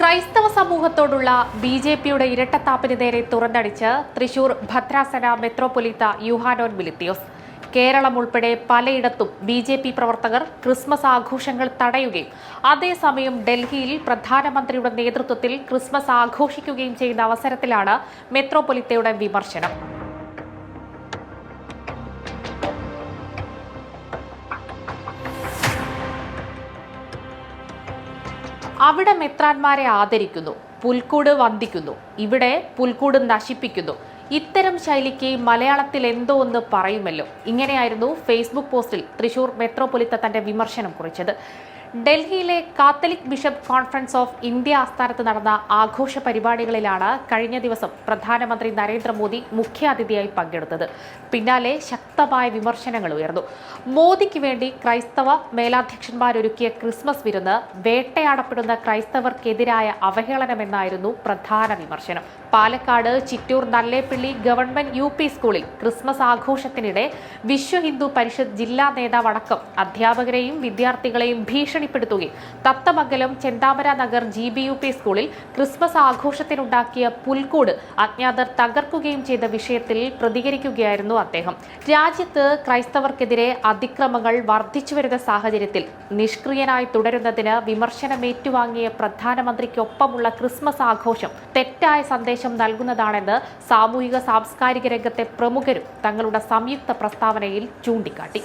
ക്രൈസ്തവ സമൂഹത്തോടുള്ള B J പിയുടെ ഇരട്ടത്താപ്പിന് നേരെ തുറന്നടിച്ച് തൃശൂർ ഭദ്രാസന മെത്രോപൊലീത്ത യുഹാനോൻ മിലിത്തിയോസ്. കേരളം ഉൾപ്പെടെ പലയിടത്തും ബി ജെ പി പ്രവർത്തകർ ക്രിസ്മസ് ആഘോഷങ്ങൾ തടയുകയും അതേസമയം ഡൽഹിയിൽ പ്രധാനമന്ത്രിയുടെ നേതൃത്വത്തിൽ ക്രിസ്മസ് ആഘോഷിക്കുകയും ചെയ്യുന്ന അവസരത്തിലാണ് മെത്രോപൊലിത്തയുടെ വിമർശനം. അവിടെ മെത്രാന്മാരെ ആദരിക്കുന്നു പുൽക്കൂട് വന്ദിക്കുന്നു ഇവിടെ പുൽക്കൂട് നശിപ്പിക്കുന്നു. ഇത്തരം ശൈലിക്ക് മലയാളത്തിൽ എന്തോ ഒന്ന് പറയുമല്ലോ. ഇങ്ങനെയായിരുന്നു ഫേസ്ബുക്ക് പോസ്റ്റിൽ തൃശൂർ മെത്രോപൊലിത്ത തന്റെ വിമർശനം കുറിച്ചത്. ഡൽഹിയിലെ Catholic Bishop Conference of India ആസ്ഥാനത്ത് നടന്ന ആഘോഷ പരിപാടികളിലാണ് കഴിഞ്ഞ ദിവസം പ്രധാനമന്ത്രി നരേന്ദ്രമോദി മുഖ്യാതിഥിയായി പങ്കെടുത്തത്. പിന്നാലെ ശക്തമായ വിമർശനങ്ങൾ ഉയർന്നു. മോദിക്ക് വേണ്ടി ക്രൈസ്തവ മേലാധ്യക്ഷന്മാരൊരുക്കിയ ക്രിസ്മസ് വിരുന്ന് വേട്ടയാടപ്പെടുന്ന ക്രൈസ്തവർക്കെതിരായ അവഹേളനമെന്നായിരുന്നു പ്രധാന വിമർശനം. പാലക്കാട് ചിറ്റൂർ നല്ലേപ്പിള്ളി ഗവൺമെന്റ് യു സ്കൂളിൽ ക്രിസ്മസ് ആഘോഷത്തിനിടെ വിശ്വ ഹിന്ദു പരിഷത്ത് ജില്ലാ നേതാവടക്കം അധ്യാപകരെയും വിദ്യാർത്ഥികളെയും ഭീഷണിപ്പെടുത്തുകയും Thathamangalam Chenthamara Nagar G B U P സ്കൂളിൽ ക്രിസ്മസ് ആഘോഷത്തിനുണ്ടാക്കിയ പുൽക്കൂട് അജ്ഞാതർ തകർക്കുകയും ചെയ്ത വിഷയത്തിൽ പ്രതികരിക്കുകയായിരുന്നു അദ്ദേഹം. രാജ്യത്ത് ക്രൈസ്തവർക്കെതിരെ അതിക്രമങ്ങൾ വർദ്ധിച്ചു വരുന്ന സാഹചര്യത്തിൽ നിഷ്ക്രിയനായി തുടരുന്നതിന് വിമർശനമേറ്റുവാങ്ങിയ പ്രധാനമന്ത്രിക്കൊപ്പമുള്ള ക്രിസ്മസ് ആഘോഷം തെറ്റായ സന്ദേശം നൽകുന്നതാണെന്ന് സാമൂഹിക സാംസ്കാരിക രംഗത്തെ പ്രമുഖരും തങ്ങളുടെ സംയുക്ത പ്രസ്താവനയിൽ ചൂണ്ടിക്കാട്ടി.